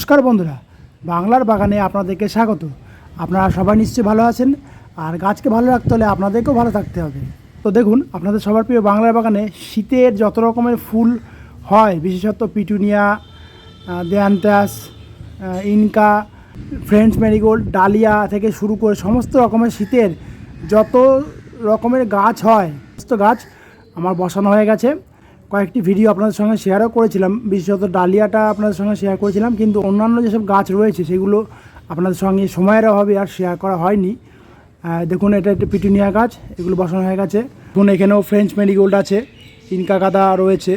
নমস্কার বন্ধুরা, বাংলার বাগানে আপনাদেরকে স্বাগত। আপনারা সবাই নিশ্চয়ই ভালো আছেন, আর গাছকে ভালো রাখতে হলে আপনাদেরকেও ভালো থাকতে হবে। তো দেখুন, আপনাদের সবার প্রিয় বাংলার বাগানে শীতের যত রকমের ফুল হয়, বিশেষত petunia dianthus Inca, French marigold dahlia থেকে শুরু করে সমস্ত রকমের শীতের যত রকমের গাছ হয়, সমস্ত গাছ আমার বসানো হয়ে গেছে। কয়েকটি ভিডিও আপনাদের সঙ্গে শেয়ারও করেছিলাম। বিশেষত ডালিয়াটা আপনাদের সঙ্গে শেয়ার করেছিলাম, কিন্তু অন্যান্য যেসব গাছ রয়েছে, সেগুলো আপনাদের সঙ্গে সময়ের অভাবে আর শেয়ার করা হয়নি। দেখুন, এটা একটা পিটুনিয়া গাছ, এগুলো বসানো হয়ে গেছে। দেখুন, এখানেও ফ্রেঞ্চ মেরিগোল্ড আছে, ইনকা গাদা রয়েছে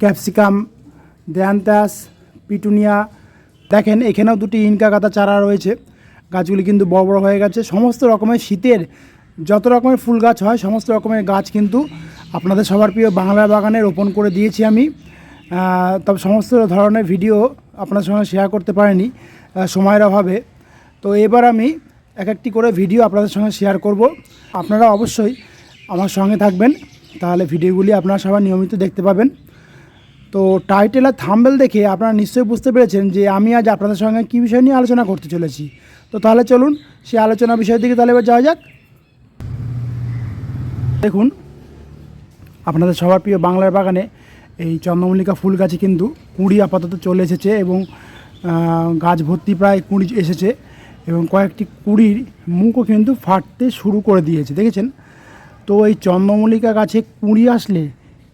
ক্যাপসিকাম দেয়ান্তাস পিটুনিয়া দেখেন, এখানেও দুটি ইনকা গাদা চারা রয়েছে। গাছগুলি কিন্তু বড় বড় হয়ে গেছে। সমস্ত রকমের শীতের, যত রকমের ফুল গাছ হয়, সমস্ত রকমের গাছ কিন্তু আপনাদের সবার প্রিয় বাংলা বাগানে রোপণ করে দিয়েছি আমি। তবে সমস্ত ধরনের ভিডিও আপনার সঙ্গে শেয়ার করতে পারিনি সময়ের অভাবে। তো এবার আমি এক একটি করে ভিডিও আপনাদের সঙ্গে শেয়ার করব। আপনারা অবশ্যই আমার সঙ্গে থাকবেন, তাহলে ভিডিওগুলি আপনারা সবাই নিয়মিত দেখতে পাবেন। তো টাইটেল আর থাম্বেল দেখে আপনারা নিশ্চয়ই বুঝতে পেরেছেন যে আমি আজ আপনাদের সঙ্গে কী বিষয় নিয়ে আলোচনা করতে চলেছি। তো তাহলে চলুন, সেই আলোচনা বিষয়ের দিকে তাহলে এবার যাওয়া যাক। দেখুন আপনাদের সবার প্রিয় বাংলার বাগানে এই চন্দ্রমল্লিকা ফুল গাছে কিন্তু কুঁড়ি আপাতত চলে এসেছে এবং গাছ ভর্তি প্রায় কুঁড়ি এসেছে এবং কয়েকটি কুঁড়ির মুখও কিন্তু ফাটতে শুরু করে দিয়েছে, দেখেছেন? তো এই চন্দ্রমল্লিকা গাছে কুঁড়ি আসলে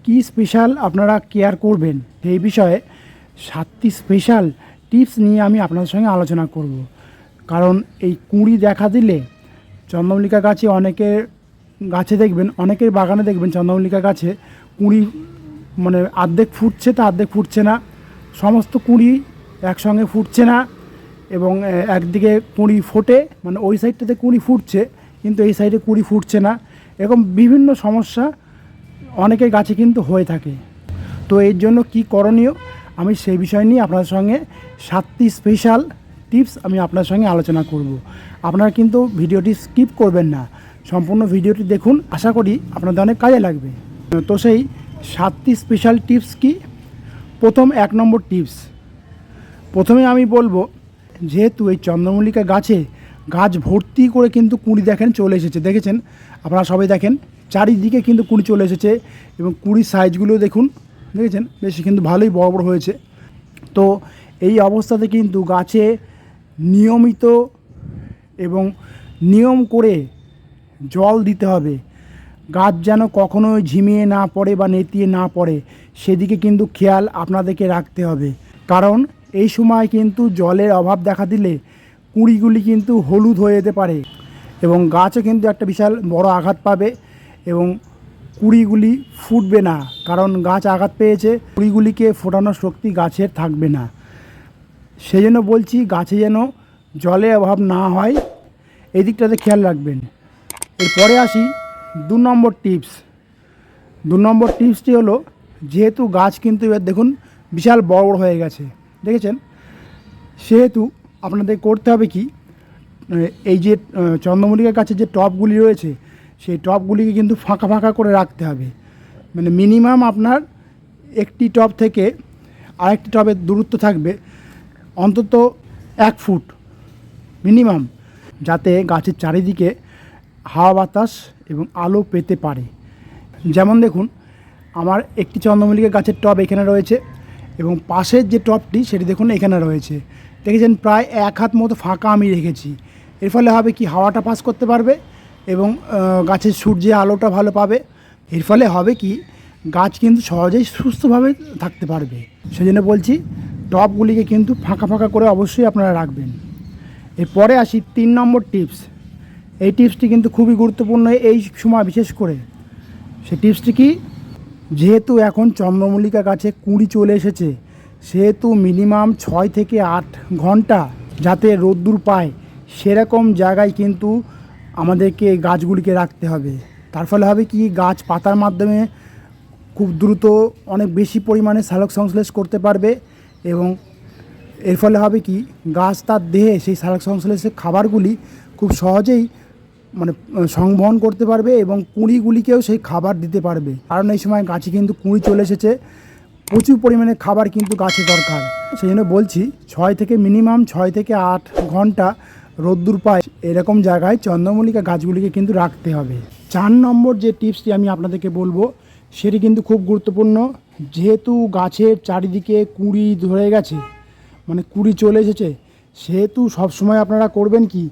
কি স্পেশাল আপনারা কেয়ার করবেন? সেই বিষয়ে সাতটি স্পেশাল টিপস নিয়ে আমি আপনাদের সঙ্গে আলোচনা করব। কারণ এই কুঁড়ি দেখা দিলে চন্দ্রমল্লিকা গাছে অনেকের গাছে দেখবেন অনেকের বাগানে দেখবেন চন্দ্রমল্লিকা গাছে কুঁড়ি মানে অর্ধেক ফুটছে তা অর্ধেক ফুটছে না। সমস্ত কুঁড়ি একসঙ্গে ফুটছে না এবং একদিকে কুঁড়ি ফোটে মানে ওই সাইডটাতে কুঁড়ি ফুটছে, কিন্তু এই সাইডে কুঁড়ি ফুটছে না। এরকম বিভিন্ন সমস্যা অনেকের গাছে কিন্তু হয়ে থাকে। তো এর জন্য কি করণীয়? আমি সেই বিষয় নিয়ে আপনাদের সঙ্গে সাতটি স্পেশাল টিপস আমি আপনার সঙ্গে আলোচনা করব। আপনারা কিন্তু ভিডিওটি স্কিপ করবেন না। সম্পূর্ণ ভিডিওটি দেখুন। আশা করি আপনাদের অনেক কাজে লাগবে। তো সেই সাতটি স্পেশাল টিপস কি? প্রথম এক নম্বর টিপস প্রথমে আমি বলব, যেহেতু এই চন্দ্রমল্লিকা গাছে গাছ ভর্তি করে কিন্তু কুঁড়ি দেখেন চলে এসেছে। দেখেছেন? আপনারা সবাই দেখেন, চারিদিকে কিন্তু কুঁড়ি চলে এসেছে এবং কুঁড়ির সাইজগুলো দেখুন। দেখেছেন? বেশ কিন্তু ভালোই বড় বড় হয়েছে। তো এই অবস্থাতে কিন্তু গাছে নিয়মিত এবং নিয়ম করে জল দিতে হবে। গাছ যেন কখনো ঝিমিয়ে না পড়ে বা নেতিয়ে না পড়ে, সেদিকে কিন্তু খেয়াল আপনাদেরকে রাখতে হবে। কারণ এই সময় কিন্তু জলের অভাব দেখা দিলে কুঁড়িগুলি কিন্তু হলুদ হয়ে যেতে পারে এবং গাছও কিন্তু একটা বিশাল বড় আঘাত পাবে এবং কুঁড়িগুলি ফুটবে না। কারণ গাছ আঘাত পেয়েছে, কুঁড়িগুলিকে ফোটানোর শক্তি গাছের থাকবে না। সেই জন্য বলছি, গাছে যেন জলের অভাব না হয় এই দিকটাতে খেয়াল রাখবেন। এরপরে আসি দু নম্বর টিপস। দু নম্বর টিপসটি হলো, যেহেতু গাছ কিন্তু এবার দেখুন বিশাল বড় বড় হয়ে গেছে, দেখেছেন? সেহেতু আপনাদের করতে হবে কি এই যে চন্দ্রমল্লিকার কাছে যে টপগুলি রয়েছে, সেই টপগুলিকে কিন্তু ফাঁকা ফাঁকা করে রাখতে হবে। মানে মিনিমাম আপনার একটি টপ থেকে আরেকটি টবের দূরত্ব থাকবে অন্তত এক ফুট মিনিমাম, যাতে গাছের চারিদিকে হাওয়া বাতাস এবং আলো পেতে পারে। যেমন দেখুন, আমার একটি চন্দ্রমল্লিকা গাছের টব এখানে রয়েছে এবং পাশের যে টবটি সেটি দেখুন এখানে রয়েছে। দেখেছেন, প্রায় এক হাত মতো ফাঁকা আমি রেখেছি। এর ফলে হবে কি, হাওয়াটা পাস করতে পারবে এবং গাছের সূর্যের আলোটা ভালো পাবে। এর ফলে হবে কি, গাছ কিন্তু সহজেই সুস্থভাবে থাকতে পারবে। সেই জন্য বলছি, টবগুলিকে কিন্তু ফাঁকা ফাঁকা করে অবশ্যই আপনারা রাখবেন। এরপরে আসি তিন নম্বর টিপস। এই টিপসটি কিন্তু খুবই গুরুত্বপূর্ণ এই সময়, বিশেষ করে। সেই টিপসটি কি? যেহেতু এখন চন্দ্রমল্লিকা গাছে কুঁড়ি চলে এসেছে, সেহেতু মিনিমাম ছয় থেকে আট ঘণ্টা যাতে রোদ্দুর পায়, সেরকম জায়গায় কিন্তু আমাদেরকে গাছগুলিকে রাখতে হবে। তার ফলে হবে কি, গাছ পাতার মাধ্যমে খুব দ্রুত অনেক বেশি পরিমাণে সালোক সংশ্লেষ করতে পারবে এবং এর ফলে হবে কি, গাছ তার দেহে সেই সালোক সংশ্লেষের খাবারগুলি খুব সহজেই মানে সংবহন করতে পারবে এবং কুঁড়িগুলিকেও সেই খাবার দিতে পারবে। কারণ এই সময় গাছে কিন্তু কুঁড়ি চলে এসেছে। প্রচুর পরিমাণে খাবার কিন্তু গাছে দরকার। সেই জন্য বলছি, ছয় থেকে মিনিমাম ছয় থেকে আট ঘণ্টা রোদ্দুর পায় এরকম জায়গায় চন্দ্রমল্লিকা গাছগুলিকে কিন্তু রাখতে হবে। চার নম্বর যে টিপসটি আমি আপনাদেরকে বলব, সেটি কিন্তু খুব গুরুত্বপূর্ণ। যেহেতু গাছের চারিদিকে কুঁড়ি ধরে গেছে মানে কুঁড়ি চলে এসেছে, সেহেতু সবসময় আপনারা করবেন কি?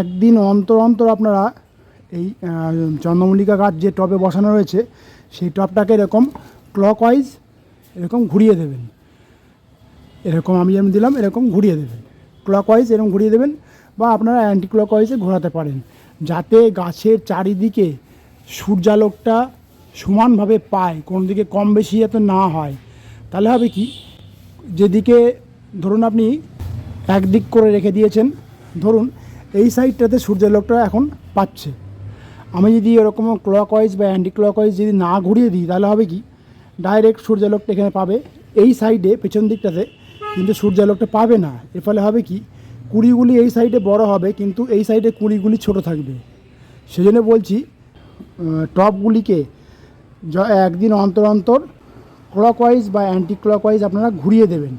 একদিন অন্তর অন্তর আপনারা এই চন্দ্রমল্লিকা গাছ যে টবে বসানো রয়েছে, সেই টবটাকে এরকম ক্লকওয়াইজ এরকম ঘুরিয়ে দেবেন। এরকম আমি যেমন দিলাম, এরকম ঘুরিয়ে দেবেন। ক্লকওয়াইজ এরকম ঘুরিয়ে দেবেন বা আপনারা অ্যান্টি ক্লকওয়াইজে ঘোরাতে পারেন। যাতে গাছের চারিদিকে সূর্যালোকটা সমানভাবে পায়, কোন দিকে কম বেশি যাতে না হয়। তাহলে হবে কি, যেদিকে ধরুন আপনি একদিক করে রেখে দিয়েছেন, ধরুন এই সাইডটাতে সূর্যালোকটা এখন পাচ্ছে। আমি যদি এরকম ক্লক ক্লকওয়াইজ বা অ্যান্টি ক্লকওয়াইজ যদি না ঘুরিয়ে দিই, তাহলে হবে কি? ডাইরেক্ট সূর্যালোকটা এখানে পাবে। এই সাইডে, পেছন দিকটাতে, কিন্তু সূর্যালোকটা পাবে না। এর ফলে হবে কি? কুড়িগুলি এই সাইডে বড় হবে, কিন্তু এই সাইডে কুড়িগুলি ছোট থাকবে। সেজন্য বলছি টপগুলিকে একদিন অন্তর অন্তর ক্লকওয়াইজ বা অ্যান্টি ক্লকওয়াইজ আপনারা ঘুরিয়ে দেবেন।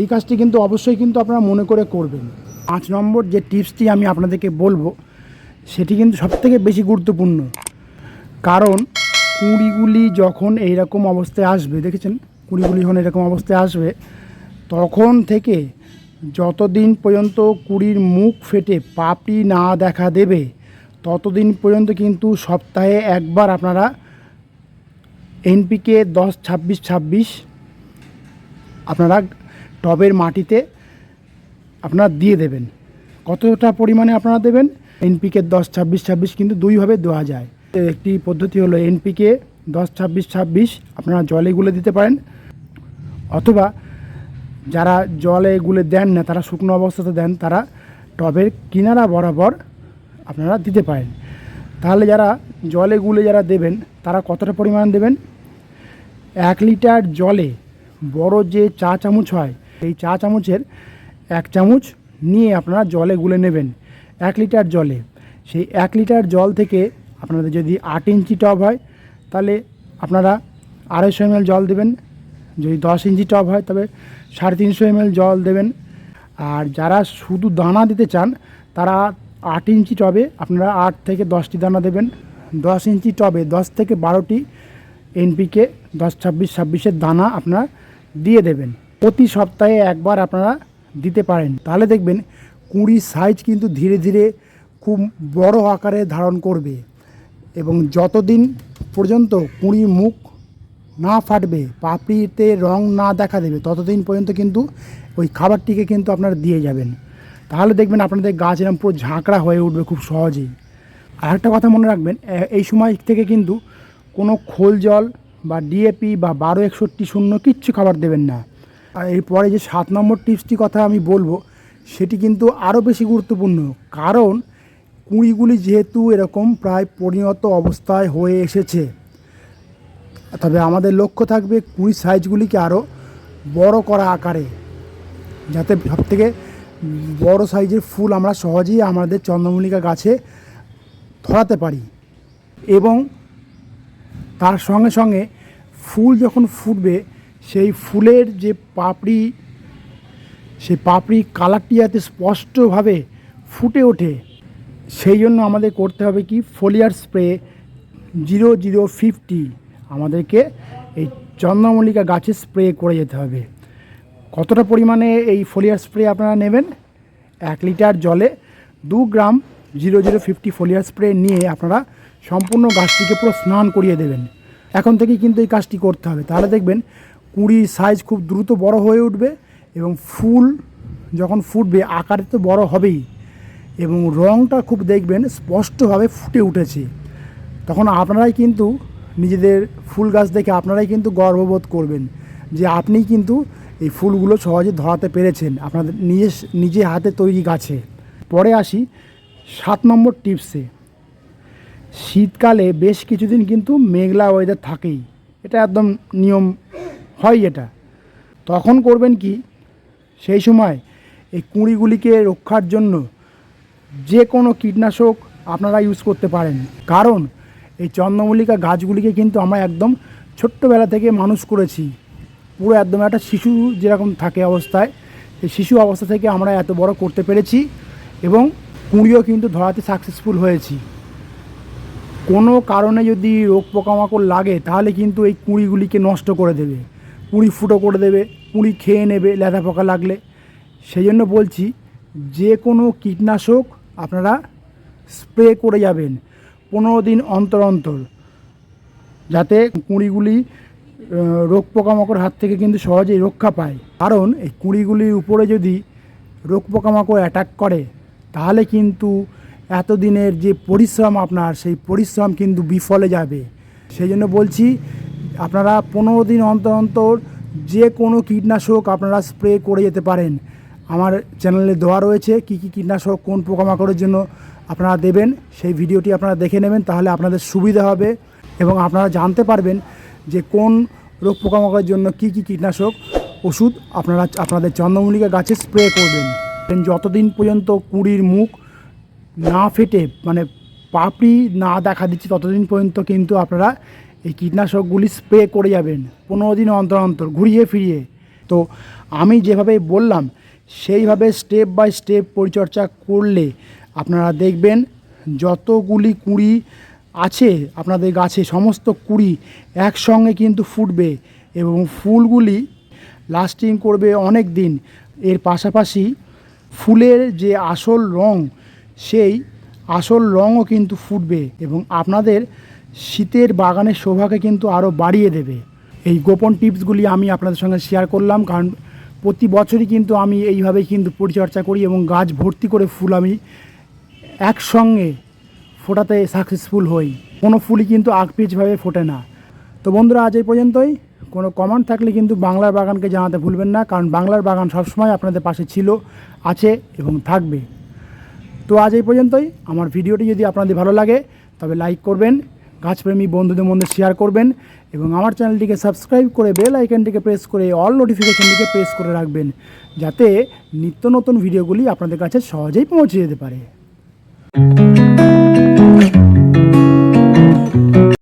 এই কাজটি কিন্তু অবশ্যই কিন্তু আপনারা মনে করে করবেন। পাঁচ নম্বর যে টিপসটি আমি আপনাদেরকে বলব, সেটি কিন্তু সবথেকে বেশি গুরুত্বপূর্ণ। কারণ কুঁড়িগুলি যখন এইরকম অবস্থায় আসবে, দেখেছেন? কুঁড়িগুলি যখন এরকম অবস্থায় আসবে, তখন থেকে যতদিন পর্যন্ত কুড়ির মুখ ফেটে পাপড়ি না দেখা দেবে, ততদিন পর্যন্ত কিন্তু সপ্তাহে একবার আপনারা এনপিকে দশ, ছাব্বিশ ছাব্বিশ আপনারা টবের মাটিতে আপনারা দিয়ে দেবেন। কতটা পরিমাণে আপনারা দেবেন? এনপিকে দশ, ছাব্বিশ ছাব্বিশ কিন্তু দুইভাবে দেওয়া যায়। একটি পদ্ধতি হলো এনপিকে দশ, ছাব্বিশ ছাব্বিশ আপনারা জলে গুলে দিতে পারেন। অথবা যারা জলে গুলে দেন না, তারা শুকনো অবস্থাতে দেন, তারা টবের কিনারা বরাবর আপনারা দিতে পারেন। তাহলে যারা জলে গুলে যারা দেবেন, তারা কতটা পরিমাণ দেবেন? এক লিটার জলে বড় যে চা চামচ হয়, এই চা চামচের এক চামচ নিয়ে আপনারা জলে গুলে নেবেন, এক লিটার জলে। সেই এক লিটার জল থেকে আপনাদের যদি আট ইঞ্চি টব হয়, তাহলে আপনারা আড়াইশো এমএল জল দেবেন। যদি দশ ইঞ্চি টব হয়, তবে সাড়ে তিনশো এমএল জল দেবেন। আর যারা শুধু দানা দিতে চান, তারা আট ইঞ্চি টবে আপনারা আট থেকে দশটি দানা দেবেন। দশ ইঞ্চি টবে দশ থেকে বারোটি এনপিকে দশ, ছাব্বিশ, ছাব্বিশের দানা আপনারা দিয়ে দেবেন। প্রতি সপ্তাহে একবার আপনারা দিতে পারেন। তাহলে দেখবেন কুঁড়ির সাইজ কিন্তু ধীরে ধীরে খুব বড় আকারে ধারণ করবে এবং যতদিন পর্যন্ত কুঁড়ির মুখ না ফাটবে, পাপড়িতে রং না দেখা দেবে, ততদিন পর্যন্ত কিন্তু ওই খাবারটিকে কিন্তু আপনারা দিয়ে যাবেন। তাহলে দেখবেন আপনাদের গাছ এরকম পুরো ঝাঁকড়া হয়ে উঠবে খুব সহজেই। আর একটা কথা মনে রাখবেন এই সময় থেকে কিন্তু কোনো খোল জল বা ডিএপি বা বারো একষট্টি শূন্য কিচ্ছু খাবার দেবেন না। আর এরপরে যে সাত নম্বর টিপসটি কথা আমি বলব, সেটি কিন্তু আরও বেশি গুরুত্বপূর্ণ। কারণ কুঁড়িগুলি যেহেতু এরকম প্রায় পরিণত অবস্থায় হয়ে এসেছে, তবে আমাদের লক্ষ্য থাকবে কুড়ি সাইজগুলিকে আরও বড় করা আকারে, যাতে সব থেকে বড় সাইজের ফুল আমরা সহজেই আমাদের চন্দ্রমল্লিকা গাছে ধরাতে পারি। এবং তার সঙ্গে সঙ্গে ফুল যখন ফুটবে সেই ফুলের যে পাপড়ি, সেই পাপড়ি কালারটি যাতে স্পষ্টভাবে ফুটে ওঠে। সেই জন্য আমাদের করতে হবে কি? Foliar spray zero zero fifty আমাদেরকে এই চন্দ্রমল্লিকা গাছে স্প্রে করে যেতে হবে। কতটা পরিমাণে এই ফোলিয়ার স্প্রে আপনারা নেবেন? এক লিটার জলে দু gram zero zero fifty foliar spray নিয়ে আপনারা সম্পূর্ণ গাছটিকে পুরো স্নান করিয়ে দেবেন। এখন থেকেই কিন্তু এই কাজটি করতে হবে। তাহলে দেখবেন কুড়ির সাইজ খুব দ্রুত বড় হয়ে উঠবে এবং ফুল যখন ফুটবে, আকারে তো বড় হবেই এবং রঙটা খুব দেখবেন স্পষ্টভাবে ফুটে উঠেছে। তখন আপনারাই কিন্তু নিজেদের ফুল গাছ দেখে আপনারাই কিন্তু গর্ববোধ করবেন যে আপনি কিন্তু এই ফুলগুলো সহজে ধরাতে পেরেছেন আপনাদের নিজে নিজে হাতে তৈরি গাছে। পরে আসি সাত নম্বর টিপসে শীতকালে বেশ কিছুদিন কিন্তু মেঘলা ওয়েদার থাকেই। এটা একদম নিয়ম হয় এটা। তখন করবেন কি? সেই সময় এই কুঁড়িগুলিকে রক্ষার জন্য যে কোনো কীটনাশক আপনারা ইউজ করতে পারেন। কারণ এই চন্দ্রমল্লিকা গাছগুলিকে কিন্তু আমরা একদম ছোট্টবেলা থেকে মানুষ করেছি। পুরো একদম একটা শিশু যেরকম থাকে অবস্থায়, সেই শিশু অবস্থা থেকে আমরা এত বড় করতে পেরেছি এবং কুঁড়িও কিন্তু ধরাতে সাকসেসফুল হয়েছি। কোনো কারণে যদি রোগ পোকামাকড় লাগে, তাহলে কিন্তু এই কুঁড়িগুলিকে নষ্ট করে দেবে। কুঁড়ি ফুটো করে দেবে কুঁড়ি খেয়ে নেবে, লেদা পোকা লাগলে। সেই জন্য বলছি, যে কোনো কীটনাশক আপনারা স্প্রে করে যাবেন পনেরো দিন অন্তর অন্তর, যাতে কুঁড়িগুলি রোগ পোকামাকড় হাত থেকে কিন্তু সহজেই রক্ষা পায়। কারণ এই কুঁড়িগুলির উপরে যদি রোগ পোকামাকড় অ্যাটাক করে, তাহলে কিন্তু এতদিনের যে পরিশ্রম আপনার, সেই পরিশ্রম কিন্তু বিফলে যাবে। সেই জন্য বলছি আপনারা পনেরো দিন অন্তর অন্তর যে কোনো কীটনাশক আপনারা স্প্রে করে যেতে পারেন। আমার চ্যানেলে দেওয়া রয়েছে কী কী কীটনাশক কোন পোকামাকড়ের জন্য আপনারা দেবেন। সেই ভিডিওটি আপনারা দেখে নেবেন, তাহলে আপনাদের সুবিধা হবে এবং আপনারা জানতে পারবেন যে কোন রোগ পোকামাকড়ের জন্য কী কী কীটনাশক ওষুধ আপনারা, আপনাদের চন্দ্রমল্লিকা গাছে স্প্রে করবেন। যতদিন পর্যন্ত কুঁড়ির মুখ না ফেটে মানে পাপড়ি না দেখা দিচ্ছে, ততদিন পর্যন্ত কিন্তু আপনারা এই কীটনাশকগুলি স্প্রে করে যাবেন, পনেরো দিন অন্তর অন্তর ঘুরিয়ে ফিরিয়ে। তো আমি যেভাবে বললাম, সেইভাবে স্টেপ বাই স্টেপ পরিচর্যা করলে আপনারা দেখবেন যতগুলি কুঁড়ি আছে, আপনাদের গাছে সমস্ত কুঁড়ি একসঙ্গে কিন্তু ফুটবে এবং ফুলগুলি লাস্টিং করবে অনেক দিন। এর পাশাপাশি ফুলের যে আসল রং, সেই আসল রঙও কিন্তু ফুটবে এবং আপনাদের শীতের বাগানের শোভাকে কিন্তু আরও বাড়িয়ে দেবে। এই গোপন টিপসগুলি আমি আপনাদের সঙ্গে শেয়ার করলাম, কারণ প্রতি বছরই কিন্তু আমি এইভাবেই কিন্তু পরিচর্যা করি এবং গাছ ভর্তি করে ফুল আমি একসঙ্গে ফোটাতে সাকসেসফুল হই। কোনো ফুলই কিন্তু আকপিচভাবে ফোটে না। তো বন্ধুরা, আজ এই পর্যন্তই। কোনো কমেন্ট থাকলে কিন্তু বাংলার বাগানকে জানাতে ভুলবেন না, কারণ বাংলার বাগান সবসময় আপনাদের পাশে ছিল, আছে এবং থাকবে। তো আজ এই পর্যন্তই। আমার ভিডিওটি যদি আপনাদের ভালো লাগে, তবে লাইক করবেন, গাছপ্রেমী বন্ধুদের মধ্যে শেয়ার করবেন এবং আমার চ্যানেলটিকে সাবস্ক্রাইব করে বেল আইকনটিকে প্রেস করে অল নোটিফিকেশানটিকে প্রেস করে রাখবেন, যাতে নিত্য নতুন ভিডিওগুলি আপনাদের কাছে সহজেই পৌঁছে যেতে পারে।